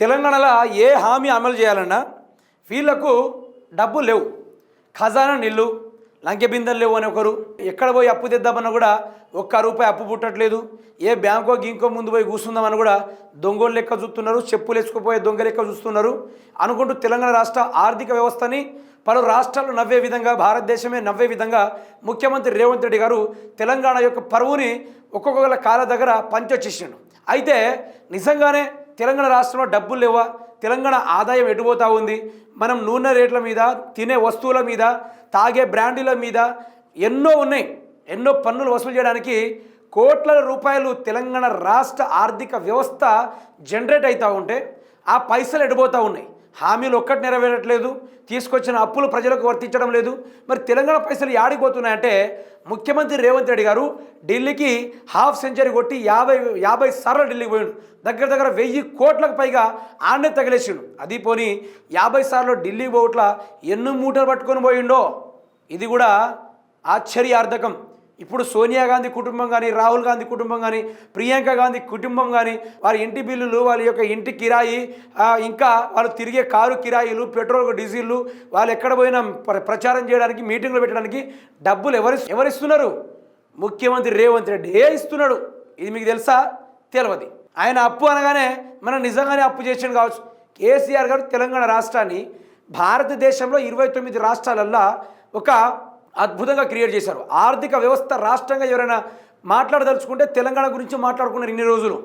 తెలంగాణలో ఏ హామీ అమలు చేయాలన్నా వీళ్ళకు డబ్బు లేవు. ఖజానా నిల్లు లంకె బిందెలు లేవు అని ఒకరు. ఎక్కడ పోయి అప్పు తెద్దామన్నా కూడా ఒక్క రూపాయి అప్పు పుట్టట్లేదు. ఏ బ్యాంకో గింకో ముందు పోయి కూర్చుందామని కూడా దొంగలు లెక్క చూస్తున్నారు చెప్పులు వేసుకుపోయే దొంగ లెక్క చూస్తున్నారు. అనుకుంటూ తెలంగాణ రాష్ట్ర ఆర్థిక వ్యవస్థని పలు రాష్ట్రాలు నవ్వే విధంగా భారతదేశమే నవ్వే విధంగా ముఖ్యమంత్రి రేవంత్ రెడ్డి గారు తెలంగాణ యొక్క పరువుని ఒక్కొక్కల కాల దగ్గర పంచొచ్చేసిండు. అయితే నిజంగానే తెలంగాణ రాష్ట్రంలో డబ్బులు లేవా? తెలంగాణ ఆదాయం ఎటుపోతూ ఉంది? మనం నూనె రేట్ల మీద తినే వస్తువుల మీద తాగే బ్రాండీల మీద ఎన్నో ఉన్నాయి. ఎన్నో పన్నులు వసూలు చేయడానికి కోట్ల రూపాయలు తెలంగాణ రాష్ట్ర ఆర్థిక వ్యవస్థ జనరేట్ అవుతూ ఉంటే ఆ పైసలు ఎడిపోతూ ఉన్నాయి? హామీలు ఒక్కటి నెరవేరట్లేదు తీసుకొచ్చిన అప్పులు ప్రజలకు వర్తించడం లేదు. మరి తెలంగాణ పైసలు యాడిపోతున్నాయంటే ముఖ్యమంత్రి రేవంత్ రెడ్డి గారు ఢిల్లీకి హాఫ్ సెంచరీ కొట్టి యాభై యాభై సార్లు ఢిల్లీకి పోయాడు. దగ్గర దగ్గర వెయ్యి కోట్లకు పైగా ఆడనే తగిలేసిండు. అది పోని యాభై సార్లు ఢిల్లీ పోవట్ల ఎన్ని మూటలు పట్టుకొని పోయిండో? ఇది కూడా ఆశ్చర్యార్థకం. ఇప్పుడు సోనియా గాంధీ కుటుంబం కానీ రాహుల్ గాంధీ కుటుంబం కానీ ప్రియాంక గాంధీ కుటుంబం కానీ వారి ఇంటి బిల్లులు వాళ్ళ యొక్క ఇంటి కిరాయి ఇంకా వాళ్ళు తిరిగే కారు కిరాయిలు పెట్రోల్ డీజిల్లు వాళ్ళు ఎక్కడ పోయినా ప్ర- ప్రచారం చేయడానికి మీటింగ్లు పెట్టడానికి డబ్బులు ఎవరి ఎవరిస్తున్నారు? ముఖ్యమంత్రి రేవంత్ రెడ్డి. ఏ ఇస్తున్నాడు? ఇది మీకు తెలుసా? తెలియదు ఆయన అప్పు అనగానే మనం నిజంగానే అప్పు చేసాడు కావచ్చు. కేసీఆర్ గారు తెలంగాణ రాష్ట్రాన్ని భారతదేశంలో ఇరవై తొమ్మిది రాష్ట్రాలల్లో ఒక అద్భుతంగా క్రియేట్ చేశారు. ఆర్థిక వ్యవస్థ రాష్ట్రంగా ఎవరైనా మాట్లాడదలుచుకుంటే తెలంగాణ గురించి మాట్లాడుకున్నారు ఇన్ని రోజులు.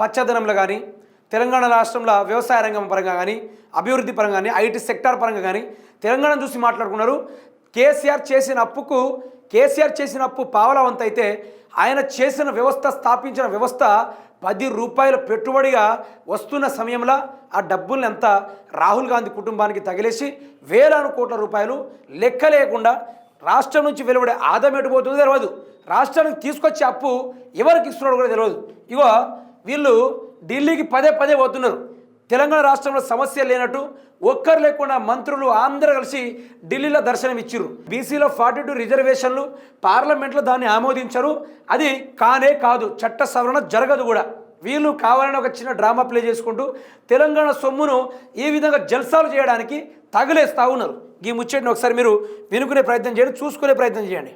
పచ్చదనంలో కానీ తెలంగాణ రాష్ట్రంలో వ్యవసాయ రంగం పరంగా కానీ అభివృద్ధి పరంగా కానీ ఐటీ సెక్టార్ పరంగా కానీ తెలంగాణ చూసి మాట్లాడుకున్నారు. కేసీఆర్ చేసిన అప్పుకు కేసీఆర్ చేసిన అప్పు పావలవంత అయితే ఆయన చేసిన వ్యవస్థ స్థాపించిన వ్యవస్థ పది రూపాయల పెట్టుబడిగా వస్తున్న సమయంలో ఆ డబ్బుల్ని ఎంత రాహుల్ గాంధీ కుటుంబానికి తగిలేసి వేలాను కోట్ల రూపాయలు లెక్క లేకుండా రాష్ట్రం నుంచి వెలువడే ఆదాయం ఎటుపోతుందో తెలియదు రాష్ట్రానికి తీసుకొచ్చే అప్పు ఎవరికి ఇస్తున్నాడు కూడా తెలియదు ఇగో వీళ్ళు ఢిల్లీకి పదే పదే పోతున్నారు. తెలంగాణ రాష్ట్రంలో సమస్య లేనట్టు ఒక్కరు లేకుండా మంత్రులు అందరూ కలిసి ఢిల్లీలో దర్శనం ఇచ్చిర్రు. బీసీలో ఫార్టీ టూ రిజర్వేషన్లు పార్లమెంట్లో దాన్ని ఆమోదించరు. అది కానే కాదు చట్ట సవరణ జరగదు కూడా. వీళ్ళు కావాలని ఒక చిన్న డ్రామా ప్లే చేసుకుంటూ తెలంగాణ సొమ్మును ఈ విధంగా జల్సాలు చేయడానికి తగిలేస్తూ ఉన్నారు. ఈ ముచ్చటిని ఒకసారి మీరు వినుకునే ప్రయత్నం చేయండి చూసుకునే ప్రయత్నం చేయండి.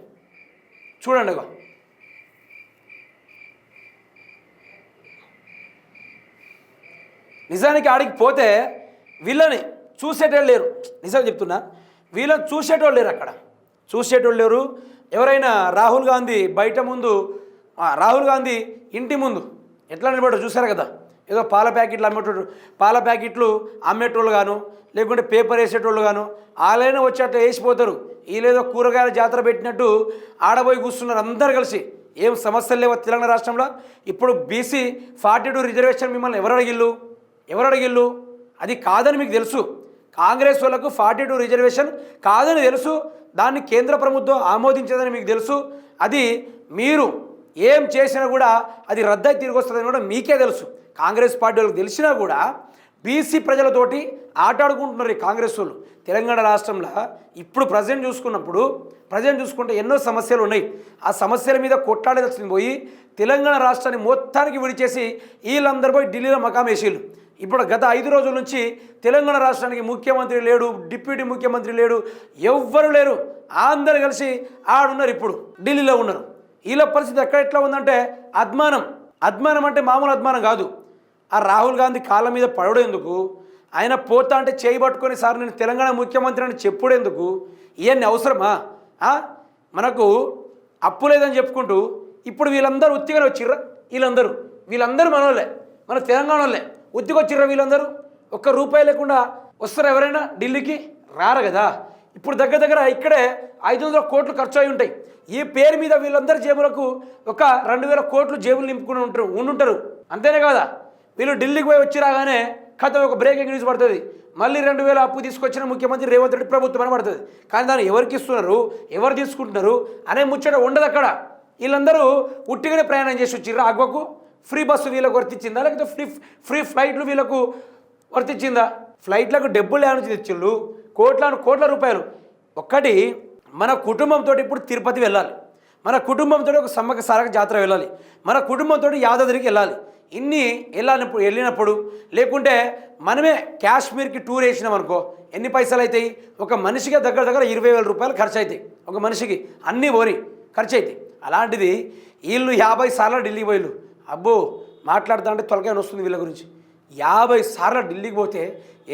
చూడండి నిజానికి ఆడికి పోతే వీళ్ళని చూసేటోళ్ళు లేరు. నిజం చెప్తున్నా వీళ్ళని చూసేటోళ్ళు లేరు అక్కడ. చూసేటోళ్ళు లేరు. ఎవరైనా రాహుల్ గాంధీ బయట ముందు రాహుల్ గాంధీ ఇంటి ముందు ఎట్లా నిలబడ్డారు చూసారు కదా? ఏదో పాల ప్యాకెట్లు అమ్మేటోళ్ళు పాల ప్యాకెట్లు అమ్మేటోళ్ళు గాను లేకుంటే పేపర్ వేసేటోళ్ళు గాను వాళ్ళైనా వచ్చి అట్లా వేసిపోతారు. వీళ్ళేదో కూరగాయల జాతర పెట్టినట్టు ఆడబోయి కూర్చున్నారు అందరు కలిసి. ఏం సమస్యలు లేవు తెలంగాణ రాష్ట్రంలో? ఇప్పుడు బీసీ ఫార్టీ టూ రిజర్వేషన్ మిమ్మల్ని ఎవరు అడిగిల్లు ఎవరు అడిగిల్లు అది కాదని మీకు తెలుసు. కాంగ్రెస్ వాళ్ళకు ఫార్టీ టూ రిజర్వేషన్ కాదని తెలుసు. దాన్ని కేంద్ర ప్రభుత్వం ఆమోదించదని మీకు తెలుసు. అది మీరు ఏం చేసినా కూడా అది రద్దయి తిరిగి వస్తుందని కూడా మీకే తెలుసు. కాంగ్రెస్ పార్టీ వాళ్ళకి తెలిసినా కూడా బీసీ ప్రజలతోటి ఆటాడుకుంటున్నారు ఈ కాంగ్రెస్ వాళ్ళు. తెలంగాణ రాష్ట్రంలో ఇప్పుడు ప్రజెంట్ చూసుకున్నప్పుడు ప్రజెంట్ చూసుకుంటే ఎన్నో సమస్యలు ఉన్నాయి. ఆ సమస్యల మీద కొట్లాడదలసింది పోయి తెలంగాణ రాష్ట్రాన్ని మొత్తానికి విడిచేసి వీళ్ళందరూ పోయి ఢిల్లీలో మకాం వేసేళ్ళు. ఇప్పుడు గత ఐదు రోజుల నుంచి తెలంగాణ రాష్ట్రానికి ముఖ్యమంత్రి లేడు డిప్యూటీ ముఖ్యమంత్రి లేడు ఎవ్వరు లేరు. అందరు కలిసి ఆడున్నారు ఇప్పుడు. ఢిల్లీలో ఉన్నారు. వీళ్ళ పరిస్థితి ఎక్కడ ఎట్లా ఉందంటే అద్మానం. అద్మానం అంటే మామూలు అద్మానం కాదు. ఆ రాహుల్ గాంధీ కాళ్ళ మీద పడడేందుకు ఆయన పోతా అంటే చేయి పట్టుకొని సార్ నేను తెలంగాణ ముఖ్యమంత్రి అని చెప్పుడేందుకు ఇవన్నీ అవసరమా? మనకు అప్పు లేదని చెప్పుకుంటూ ఇప్పుడు వీళ్ళందరూ ఉత్తిగానే వచ్చిర్రా? వీళ్ళందరూ. వీళ్ళందరూ మనోళ్ళే. మన తెలంగాణ వాళ్ళే. ఉత్తికొచ్చిర్రా వీళ్ళందరూ? ఒక్క రూపాయి లేకుండా వస్తారా ఎవరైనా ఢిల్లీకి? రారు కదా. ఇప్పుడు దగ్గర దగ్గర ఇక్కడే ఐదు వందల కోట్లు ఖర్చు అయి ఉంటాయి. ఈ పేరు మీద వీళ్ళందరి జేబులకు ఒక రెండు వేల కోట్లు జేబులు నింపుకుని ఉంటారు ఉండుంటారు. అంతేనే కదా? వీళ్ళు ఢిల్లీకి పోయి వచ్చి రాగానే కథ ఒక బ్రేకింగ్ న్యూస్ పడుతుంది. మళ్ళీ రెండు వేల అప్పు తీసుకొచ్చిన ముఖ్యమంత్రి రేవంత్ రెడ్డి ప్రభుత్వం అని పడుతుంది. కానీ దాన్ని ఎవరికి ఇస్తున్నారు? ఎవరు తీసుకుంటున్నారు? అనే ముచ్చట ఉండదు అక్కడ. వీళ్ళందరూ ఉట్టిగానే ప్రయాణం చేసి వచ్చిర్రు అగ్వకు ఫ్రీ బస్సు వీళ్ళకు వర్తించిందా లేకపోతే ఫ్రీ ఫ్రీ ఫ్లైట్లు వీళ్ళకు వర్తించిందా ఫ్లైట్లకు డబ్బులు ఏమైనా తెచ్చిళ్ళు కోట్లను కోట్ల రూపాయలు. ఒక్కటి మన కుటుంబంతో ఇప్పుడు తిరుపతి వెళ్ళాలి. మన కుటుంబంతో ఒక సమ్మక సారక జాతర వెళ్ళాలి. మన కుటుంబంతో యాదాద్రికి వెళ్ళాలి. ఇన్ని వెళ్ళినప్పుడు వెళ్ళినప్పుడు లేకుంటే మనమే కాశ్మీర్కి టూర్ వేసినాం అనుకో ఎన్ని పైసలు అవుతాయి ఒక మనిషికి దగ్గర దగ్గర ఇరవై వేల రూపాయలు ఖర్చు అవుతాయి ఒక మనిషికి అన్నీ పోని ఖర్చు అవుతాయి అలాంటిది వీళ్ళు యాభై సార్లు ఢిల్లీ పోయిళ్ళు. అబ్బో మాట్లాడుతా అంటే వస్తుంది వీళ్ళ గురించి. యాభై సార్లు ఢిల్లీకి పోతే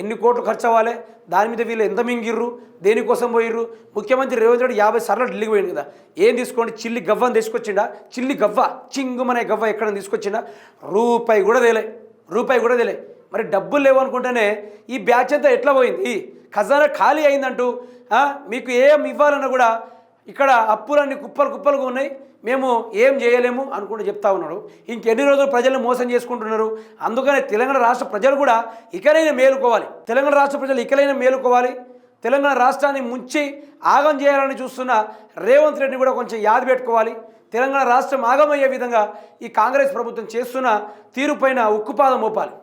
ఎన్ని కోట్లు ఖర్చు అవ్వాలి దాని మీద వీళ్ళు ఎంత మింగిర్రు? దేనికోసం పోయిర్రు? ముఖ్యమంత్రి రేవంత్ రెడ్డి యాభై సార్లు ఢిల్లీకి పోయింది కదా. ఏం తీసుకోండి? చిల్లి గవ్వని తీసుకొచ్చిండా? చిల్లి గవ్వ చింగుమనే గవ్వ ఎక్కడ తీసుకొచ్చిండా? రూపాయి కూడా తేలే రూపాయి కూడా తేలే. మరి డబ్బులు లేవు అనుకుంటేనే ఈ బ్యాచ్ అంతా ఎట్లా పోయింది? ఖజానా ఖాళీ అయిందంటూ మీకు ఏం ఇవ్వాలన్నా కూడా ఇక్కడ అప్పులన్నీ కుప్పలు కుప్పలుగా ఉన్నాయి. మేము ఏం చేయలేము అనుకుంటూ చెప్తా ఉన్నాడు. ఇంకెన్ని రోజులు ప్రజలను మోసం చేసుకుంటున్నారు? అందుకనే తెలంగాణ రాష్ట్ర ప్రజలు కూడా ఇకలైన మేలుకోవాలి. తెలంగాణ రాష్ట్ర ప్రజలు ఇకలైన మేలుకోవాలి. తెలంగాణ రాష్ట్రాన్ని ముంచి ఆగం చేయాలని చూస్తున్న రేవంత్ రెడ్డిని కూడా కొంచెం యాది పెట్టుకోవాలి. తెలంగాణ రాష్ట్రం ఆగమయ్యే విధంగా ఈ కాంగ్రెస్ ప్రభుత్వం చేస్తున్న తీరుపైన ఉక్కుపాదం మోపాలి.